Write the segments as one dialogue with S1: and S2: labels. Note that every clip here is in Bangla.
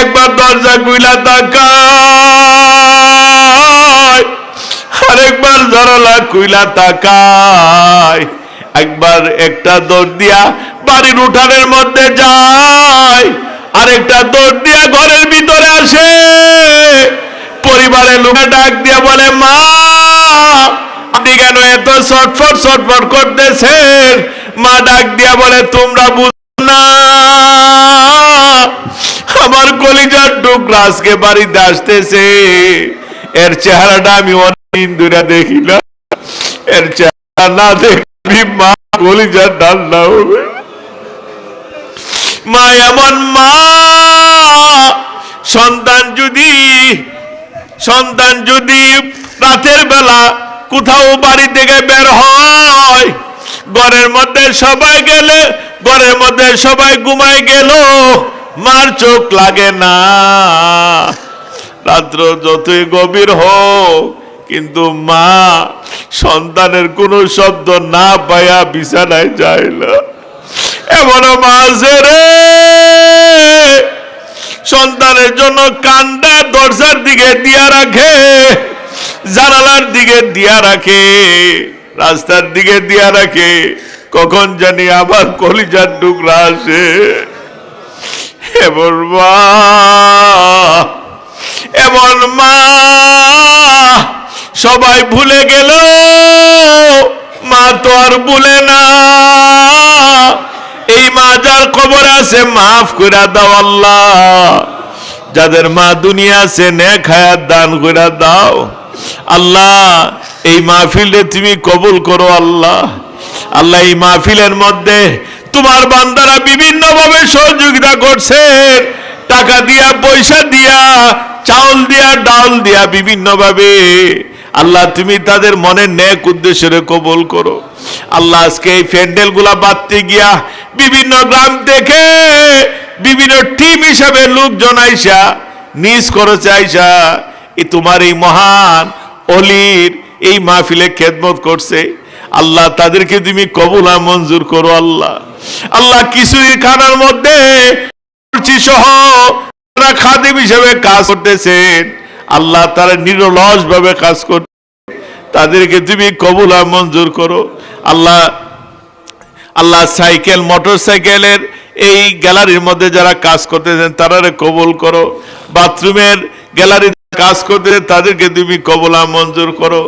S1: একবার দরজা গুইলা তাকায়, আরেকবার জরলা কুইলা তাকায়। একবার একটা দৌড় দিয়া বাড়ির উঠানের মধ্যে যায়, আরেকটা দৌড় দিয়া ঘরের ভিতরে আসে। পরিবারের লোকে ডাক দিয়া বলে, মা, আপনি কেন এত ছটফট ছটফট করতেছেন? মা ডাক দিয়া বলে, তোমরা বুঝ আমার কলিজার টুকরা আজকে বাড়িতে আসতেছে। এর চেহারাটা আমি অনেকদিন দূরে দেখিলাম। এর চেহারা না দেখবি মা কলিজার ডান্ডা হবে। মা, এমন মা, সন্তান যদি সন্তান যদি রাতের বেলা কোথাও বাড়ি থেকে বের হয়, ঘরের মধ্যে সবাই গেলে, ঘরের মধ্যে সবাই ঘুমায় গেল মার চোখ লাগে না। রাত্র যতই গভীর হোক, কিন্তু মা সন্তানের কোনো শব্দ না পায়া বিছানায় যায় না। এমনও মা রে। সন্তানের জন্য কান্দা দরজার দিকে দিয়া রাখে, জানালার দিকে দিয়া রাখে, রাস্তার দিকে দিয়া রাখে। কখন জানি আবার কলিজার টুকরা আসে। এমন মা এমন মা সবাই ভুলে গেল। মা তো আর ভুলে না। এই মা যার খবর আছে, মাফ করে দাও আল্লাহ। যাদের মা দুনিয়া আছে, নেক হায়াত দান করে দাও। আল্লাহ, এই মাহফিলে তুমি কবুল করো আল্লাহ। আল্লাহ, এই মাহফিলের মধ্যে তোমার বান্দারা বিভিন্ন ভাবে সহযোগিতা করছে। টাকা দিয়া, পয়সা দিয়া, চাউল দিয়া, ডাল দিয়া বিভিন্ন ভাবে আল্লাহ, তুমি তাদের মনের ন্যাক উদ্দেশ্যে কবুল করো। আল্লাহ, আজকে এই প্যান্ডেলগুলা বাঁধতে গিয়া বিভিন্ন গ্রাম থেকে বিভিন্ন টিম হিসাবে লোকজন আইসা, নিজ খরচে আইসা তোমার এই মহান অলির এই মাহফিলে খেদমত করছে। আল্লাহ তাদেরকে তুমি কবুলা মঞ্জুর করো আল্লাহ। আল্লাহ কিছুই খানার মধ্যে সহ তারা খাদিম হিসেবে কাজ করতেছেন। আল্লাহ তারা নিরলস ভাবে কাজ করতে তাদেরকে তুমি কবুলা মঞ্জুর করো। আল্লাহ আল্লাহ সাইকেল মোটর সাইকেলের এই গ্যালারির মধ্যে যারা কাজ করতেছেন তারা কবুল করো। বাথরুমের গ্যালারি কাজ করতে তাদেরকে তুমি কবলা মঞ্জুর করো।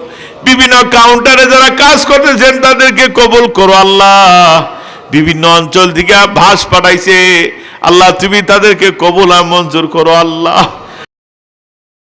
S1: বিভিন্ন কাউন্টারে যারা কাজ করতেছেন তাদেরকে কবল করো আল্লাহ। বিভিন্ন অঞ্চল থেকে ভাস পাঠাইছে। আল্লাহ, তুমি তাদেরকে কবলা মঞ্জুর করো আল্লাহ।